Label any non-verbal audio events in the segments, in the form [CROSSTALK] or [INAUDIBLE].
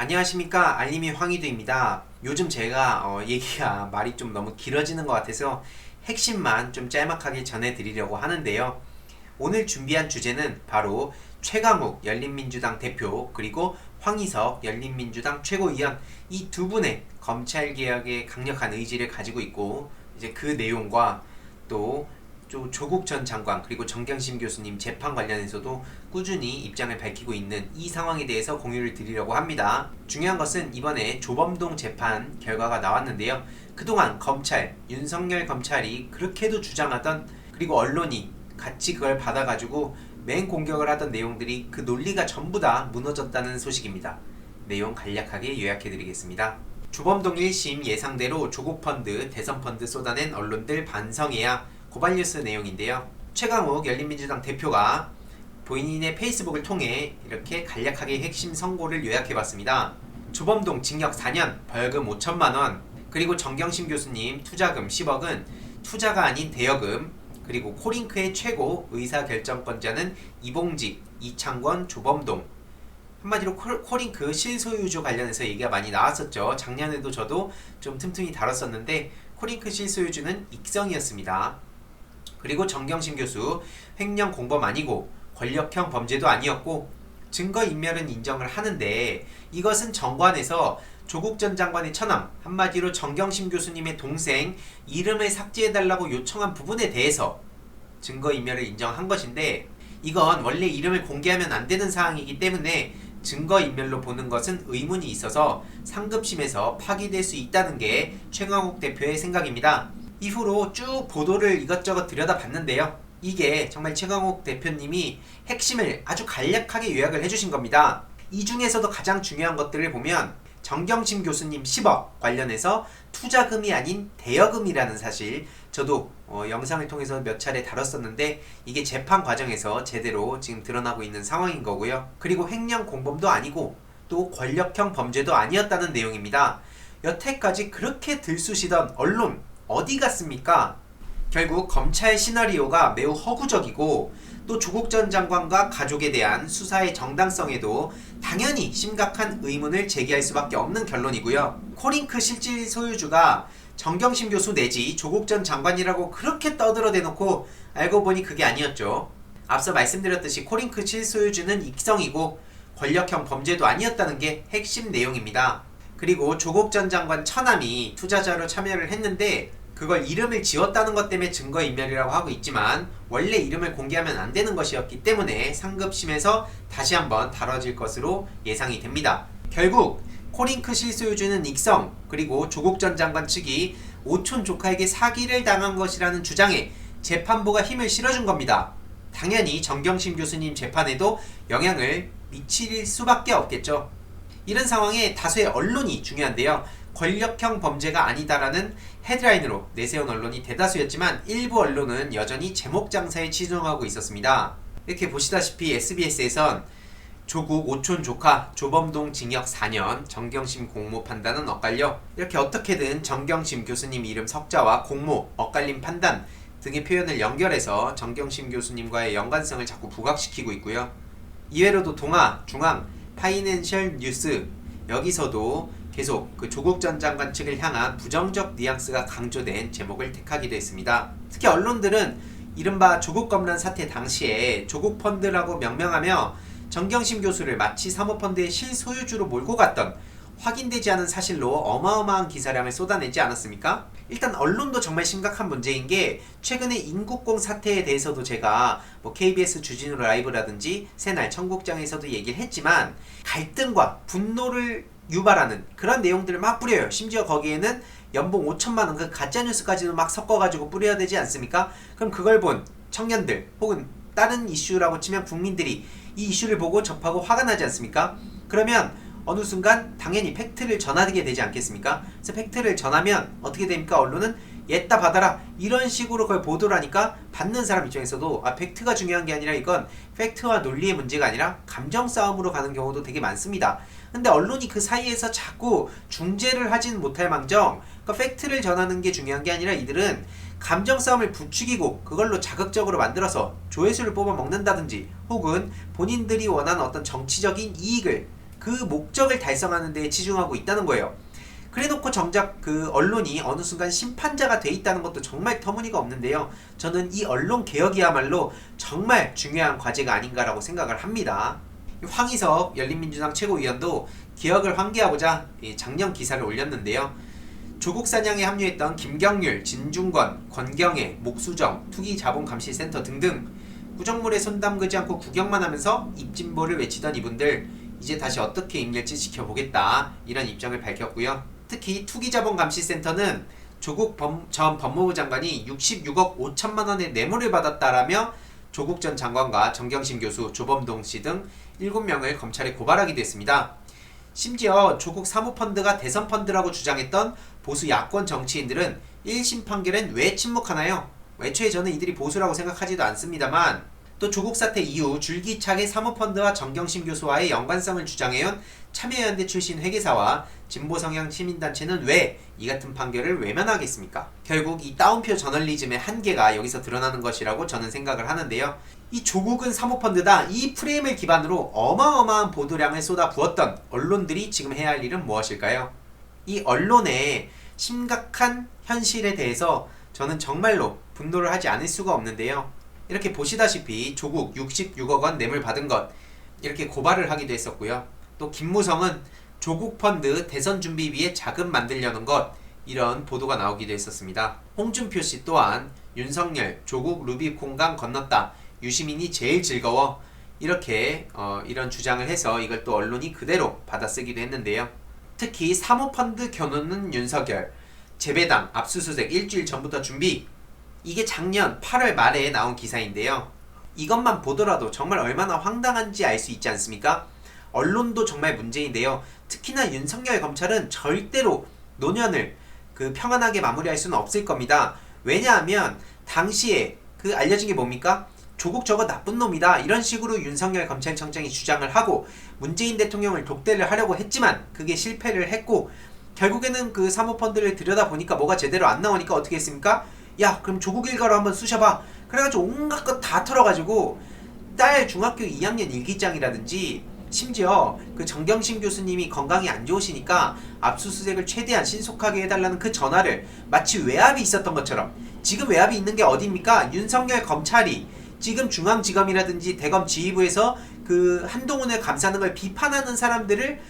안녕하십니까 알림이 황희두입니다. 요즘 제가 어, 얘기가 [LAUGHS] 말이 좀 너무 길어지는 것 같아서 핵심만 좀 짤막하게 전해드리려고 하는데요. 오늘 준비한 주제는 바로 최강욱 열린민주당 대표 그리고 황희석 열린민주당 최고위원 이 두 분의 검찰 개혁에 강력한 의지를 가지고 있고 이제 그 내용과 또 조- 조국 전 장관 그리고 정경심 교수님 재판 관련해서도 꾸준히 입장을 밝히고 있는 이 상황에 대해서 공유를 드리려고 합니다. 중요한 것은 이번에 조범동 재판 결과가 나왔는데요. 그동안 검찰, 윤석열 검찰이 그렇게도 주장하던 그리고 언론이 같이 그걸 받아가지고 맹 공격을 하던 내용들이 그 논리가 전부 다 무너졌다는 소식입니다. 내용 간략하게 요약해드리겠습니다. 조범동 1심 예상대로 조국 펀드, 대선 펀드 쏟아낸 언론들 반성해야 고발뉴스 내용인데요. 최강욱 열린민주당 대표가 본인의 페이스북을 통해 이렇게 간략하게 핵심 선고를 요약해봤습니다. 조범동 징역 4년, 벌금 5천만 원, 그리고 정경심 교수님 투자금 10억은 투자가 아닌 대여금, 그리고 코링크의 최고 의사결정권자는 이봉직, 이창권, 조범동. 한마디로 코- 코링크 실소유주 관련해서 얘기가 많이 나왔었죠. 작년에도 저도 좀 틈틈이 다뤘었는데 코링크 실소유주는 익성이었습니다. 그리고 정경심 교수 횡령 공범 아니고 권력형 범죄도 아니었고 증거 인멸은 인정을 하는데 이것은 정관에서 조국 전 장관의 처남 한마디로 정경심 교수님의 동생 이름을 삭제해달라고 요청한 부분에 대해서 증거 인멸을 인정한 것인데 이건 원래 이름을 공개하면 안 되는 사항이기 때문에 증거 인멸로 보는 것은 의문이 있어서 상급심에서 파기될 수 있다는 게 최강욱 대표의 생각입니다. 이후로 쭉 보도를 이것저것 들여다봤는데요. 이게 정말 최강욱 대표님이 핵심을 아주 간략하게 요약을 해주신 겁니다. 이 중에서도 가장 중요한 것들을 보면 정경심 교수님 10억 관련해서 투자금이 아닌 대여금이라는 사실 저도 어, 영상을 통해서 몇 차례 다뤘었는데 이게 재판 과정에서 제대로 지금 드러나고 있는 상황인 거고요. 그리고 횡령 공범도 아니고 또 권력형 범죄도 아니었다는 내용입니다. 여태까지 그렇게 들쑤시던 언론 어디 갔습니까? 결국 검찰 시나리오가 매우 허구적이고 또 조국 전 장관과 가족에 대한 수사의 정당성에도 당연히 심각한 의문을 제기할 수밖에 없는 결론이고요. 코링크 실질 소유주가 정경심 교수 내지 조국 전 장관이라고 그렇게 떠들어 대놓고 알고 보니 그게 아니었죠. 앞서 말씀드렸듯이 코링크 실소유주는 익성이고 권력형 범죄도 아니었다는 게 핵심 내용입니다. 그리고 조국 전 장관 처남이 투자자로 참여를 했는데 그걸 이름을 지웠다는 것 때문에 증거인멸이라고 하고 있지만 원래 이름을 공개하면 안 되는 것이었기 때문에 상급심에서 다시 한번 다뤄질 것으로 예상이 됩니다. 결국 코링크 실소유주는 익성 그리고 조국 전 장관 측이 오촌 조카에게 사기를 당한 것이라는 주장에 재판부가 힘을 실어준 겁니다. 당연히 정경심 교수님 재판에도 영향을 미칠 수밖에 없겠죠. 이런 상황에 다수의 언론이 중요한데요. 권력형 범죄가 아니다라는 헤드라인으로 내세운 언론이 대다수였지만 일부 언론은 여전히 제목 장사에 치중하고 있었습니다. 이렇게 보시다시피 SBS에선 조국 오촌 조카 조범동 징역 4년 정경심 공모 판단은 엇갈려 이렇게 어떻게든 정경심 교수님 이름 석자와 공모 엇갈림 판단 등의 표현을 연결해서 정경심 교수님과의 연관성을 자꾸 부각시키고 있고요. 이외로도 동아, 중앙, 파이낸셜 뉴스 여기서도 계속 그 조국 전 장관 측을 향한 부정적 뉘앙스가 강조된 제목을 택하기도 했습니다. 특히 언론들은 이른바 조국 검란 사태 당시에 조국 펀드라고 명명하며 정경심 교수를 마치 사모펀드의 실소유주로 몰고 갔던 확인되지 않은 사실로 어마어마한 기사량을 쏟아내지 않았습니까? 일단 언론도 정말 심각한 문제인 게 최근에 인국공 사태에 대해서도 제가 뭐 KBS 주진우 라이브라든지 새날 청국장에서도 얘기를 했지만 갈등과 분노를 유발하는 그런 내용들을 막 뿌려요. 심지어 거기에는 연봉 5천만 원 그 가짜 뉴스까지도 막 섞어가지고 뿌려야 되지 않습니까? 그럼 그걸 본 청년들 혹은 다른 이슈라고 치면 국민들이 이 이슈를 보고 접하고 화가 나지 않습니까? 그러면 어느 순간 당연히 팩트를 전하게 되지 않겠습니까? 그래서 팩트를 전하면 어떻게 됩니까? 언론은 옛다 받아라 이런 식으로 그걸 보도를 하니까 받는 사람 입장에서도 아 팩트가 중요한 게 아니라 이건 팩트와 논리의 문제가 아니라 감정 싸움으로 가는 경우도 되게 많습니다. 근데 언론이 그 사이에서 자꾸 중재를 하지는 못할 망정 그러니까 팩트를 전하는 게 중요한 게 아니라 이들은 감정 싸움을 부추기고 그걸로 자극적으로 만들어서 조회수를 뽑아 먹는다든지 혹은 본인들이 원하는 어떤 정치적인 이익을 그 목적을 달성하는 데 치중하고 있다는 거예요. 그래놓고 정작 그 언론이 어느 순간 심판자가 돼 있다는 것도 정말 터무니가 없는데요. 저는 이 언론 개혁이야말로 정말 중요한 과제가 아닌가라고 생각을 합니다. 황희석 열린민주당 최고위원도 개혁을 환기하고자 이 작년 기사를 올렸는데요. 조국 사냥에 합류했던 김경률, 진중권, 권경애, 목수정, 투기자본감시센터 등등 구정물에 손 담그지 않고 구경만 하면서 입진보를 외치던 이분들 이제 다시 어떻게 임될지 지켜보겠다 이런 입장을 밝혔고요. 특히 투기자본 감시센터는 조국 범- 전 법무부 장관이 66억 5천만 원의 뇌물을 받았다라며 조국 전 장관과 정경심 교수, 조범동 씨 등 7명을 검찰에 고발하기도 했습니다. 심지어 조국 사모펀드가 대선 펀드라고 주장했던 보수 야권 정치인들은 1심 판결엔 왜 침묵하나요? 애초에 저는 이들이 보수라고 생각하지도 않습니다만 또 조국 사태 이후 줄기차게 사모펀드와 정경심 교수와의 연관성을 주장해온 참여연대 출신 회계사와 진보 성향 시민단체는 왜 이 같은 판결을 외면하겠습니까? 결국 이 따옴표 저널리즘의 한계가 여기서 드러나는 것이라고 저는 생각을 하는데요. 이 조국은 사모펀드다 이 프레임을 기반으로 어마어마한 보도량을 쏟아 부었던 언론들이 지금 해야 할 일은 무엇일까요? 이 언론의 심각한 현실에 대해서 저는 정말로 분노를 하지 않을 수가 없는데요. 이렇게 보시다시피 조국 66억 원 뇌물 받은 것 이렇게 고발을 하기도 했었고요. 또 김무성은 조국 펀드 대선 준비비에 자금 만들려는 것 이런 보도가 나오기도 했었습니다. 홍준표 씨 또한 윤석열 조국 루비콘강 건넜다 유시민이 제일 즐거워 이렇게 어, 이런 주장을 해서 이걸 또 언론이 그대로 받아쓰기도 했는데요. 특히 사모펀드 겨누는 윤석열 재배당 압수수색 일주일 전부터 준비 이게 작년 8월 말에 나온 기사인데요. 이것만 보더라도 정말 얼마나 황당한지 알 수 있지 않습니까? 언론도 정말 문제인데요. 특히나 윤석열 검찰은 절대로 노년을 그 평안하게 마무리할 수는 없을 겁니다. 왜냐하면 당시에 그 알려진 게 뭡니까? 조국 저거 나쁜 놈이다 이런 식으로 윤석열 검찰청장이 주장을 하고 문재인 대통령을 독대를 하려고 했지만 그게 실패를 했고 결국에는 그 사모펀드를 들여다 보니까 뭐가 제대로 안 나오니까 어떻게 했습니까? 야 그럼 조국 일가로 한번 쑤셔봐 그래가지고 온갖 것 다 털어가지고 딸 중학교 2학년 일기장이라든지 심지어 그 정경심 교수님이 건강이 안 좋으시니까 압수수색을 최대한 신속하게 해달라는 그 전화를 마치 외압이 있었던 것처럼 지금 외압이 있는 게 어디입니까? 윤석열 검찰이 지금 중앙지검이라든지 대검 지휘부에서 그 한동훈을 감싸는 걸 비판하는 사람들을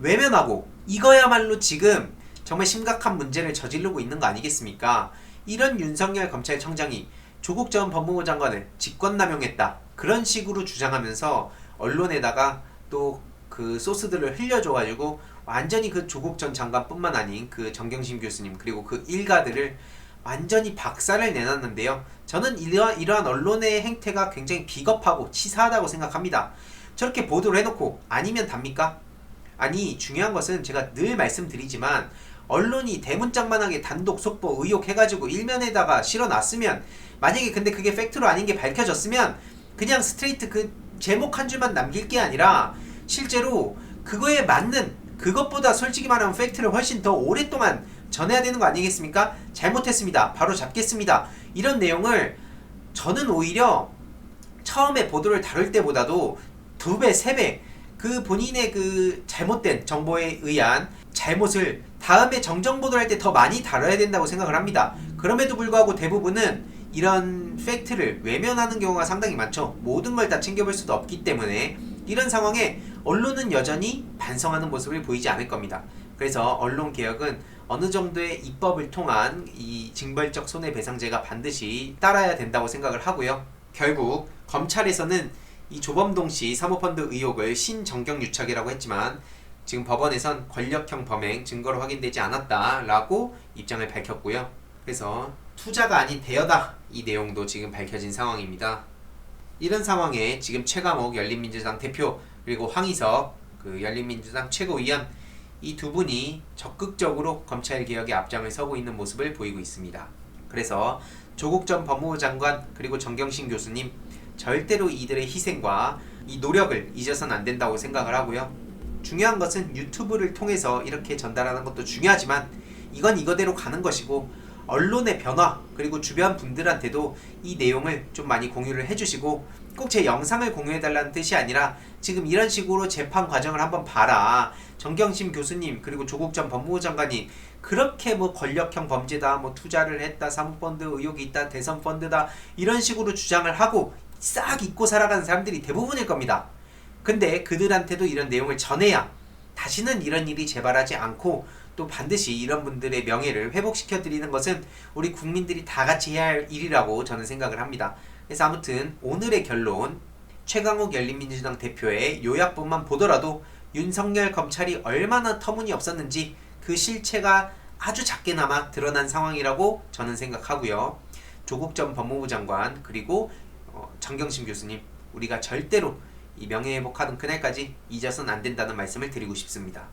외면하고 이거야말로 지금 정말 심각한 문제를 저지르고 있는 거 아니겠습니까? 이런 윤석열 검찰청장이 조국 전 법무부 장관을 직권남용했다 그런 식으로 주장하면서 언론에다가 또 그 소스들을 흘려줘가지고 완전히 그 조국 전 장관뿐만 아닌 그 정경심 교수님 그리고 그 일가들을 완전히 박살을 내놨는데요. 저는 이러한, 이러한 언론의 행태가 굉장히 비겁하고 치사하다고 생각합니다. 저렇게 보도를 해놓고 아니면 답니까? 아니 중요한 것은 제가 늘 말씀드리지만 언론이 대문짝만하게 단독 속보 의혹 해가지고 일면에다가 실어놨으면 만약에 근데 그게 팩트로 아닌 게 밝혀졌으면 그냥 스트레이트 그 제목 한 줄만 남길 게 아니라 실제로 그거에 맞는 그것보다 솔직히 말하면 팩트를 훨씬 더 오랫동안 전해야 되는 거 아니겠습니까? 잘못했습니다. 바로 잡겠습니다. 이런 내용을 저는 오히려 처음에 보도를 다룰 때보다도 두 배, 세 배, 그 본인의 그 잘못된 정보에 의한 잘못을 다음에 정정 보도를 할 때 더 많이 다뤄야 된다고 생각을 합니다. 그럼에도 불구하고 대부분은 이런 팩트를 외면하는 경우가 상당히 많죠. 모든 걸 다 챙겨볼 수도 없기 때문에 이런 상황에 언론은 여전히 반성하는 모습을 보이지 않을 겁니다. 그래서 언론 개혁은 어느 정도의 입법을 통한 이 징벌적 손해배상제가 반드시 따라야 된다고 생각을 하고요. 결국 검찰에서는 이 조범동 씨 사모펀드 의혹을 신정경 유착이라고 했지만 지금 법원에선 권력형 범행 증거로 확인되지 않았다라고 입장을 밝혔고요. 그래서 투자가 아닌 대여다 이 내용도 지금 밝혀진 상황입니다. 이런 상황에 지금 최강욱 열린민주당 대표 그리고 황희석 그 열린민주당 최고위원 이 두 분이 적극적으로 검찰 개혁에 앞장을 서고 있는 모습을 보이고 있습니다. 그래서 조국 전 법무부 장관 그리고 정경심 교수님 절대로 이들의 희생과 이 노력을 잊어서는 안 된다고 생각을 하고요. 중요한 것은 유튜브를 통해서 이렇게 전달하는 것도 중요하지만 이건 이거대로 가는 것이고 언론의 변화 그리고 주변 분들한테도 이 내용을 좀 많이 공유를 해주시고 꼭 제 영상을 공유해달라는 뜻이 아니라 지금 이런 식으로 재판 과정을 한번 봐라. 정경심 교수님 그리고 조국 전 법무부 장관이 그렇게 뭐 권력형 범죄다, 뭐 투자를 했다, 사모펀드 의혹이 있다, 대선 펀드다 이런 식으로 주장을 하고 싹 잊고 살아가는 사람들이 대부분일 겁니다. 근데 그들한테도 이런 내용을 전해야 다시는 이런 일이 재발하지 않고 또 반드시 이런 분들의 명예를 회복시켜 드리는 것은 우리 국민들이 다 같이 해야 할 일이라고 저는 생각을 합니다. 그래서 아무튼 오늘의 결론 최강욱 열린민주당 대표의 요약본만 보더라도 윤석열 검찰이 얼마나 터무니없었는지 그 실체가 아주 작게나마 드러난 상황이라고 저는 생각하고요. 조국 전 법무부 장관 그리고 어, 정경심 교수님 우리가 절대로 이 명예회복하는 그날까지 잊어서는 안 된다는 말씀을 드리고 싶습니다.